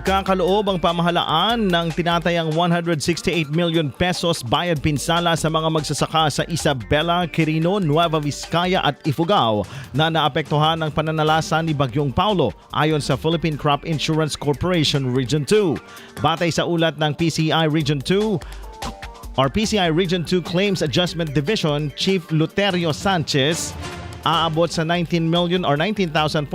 Kakaloob ang pamahalaan ng tinatayang 168 million pesos bayad pinsala sa mga magsasaka sa Isabela, Quirino, Nueva Vizcaya at Ifugao na naapektuhan ng pananalasa ni Bagyong Paulo ayon sa Philippine Crop Insurance Corporation Region 2. Batay sa ulat ng PCI Region 2, or PCI Region 2 Claims Adjustment Division Chief Luterio Sanchez, aabot sa 19 million or 19,499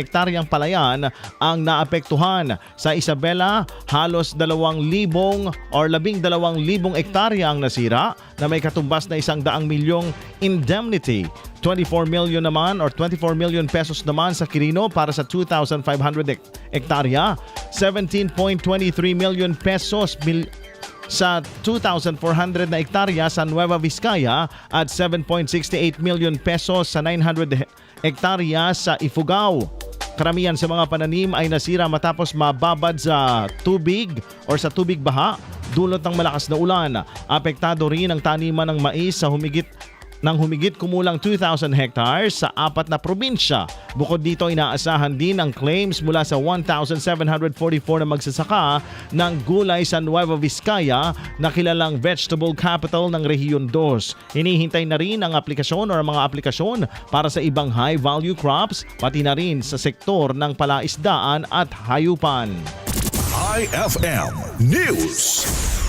hektaryang palayan ang naapektuhan. Sa Isabela, halos 2,000 or 12,000 hektarya ang nasira na may katumbas na isang daang milyong indemnity. 24 million naman or 24 million pesos naman sa Quirino para sa 2,500 hek- hektarya. 17.23 million pesos mil- sa 2,400 na hektarya sa Nueva Vizcaya at 7.68 million pesos sa 900 he- hektarya sa Ifugao. Karamihan sa mga pananim ay nasira matapos mababad sa tubig or sa tubig baha dulot ng malakas na ulan. Apektado rin ang taniman ng mais sa humigit ng humigit kumulang 2,000 hectares sa apat na probinsya. Bukod dito, inaasahan din ang claims mula sa 1,744 na magsasaka ng gulay sa Nueva Vizcaya na kilalang vegetable capital ng Rehiyon 2. Hinihintay na rin ang aplikasyon o mga aplikasyon para sa ibang high-value crops, pati na rin sa sektor ng palaisdaan at hayupan. IFM News.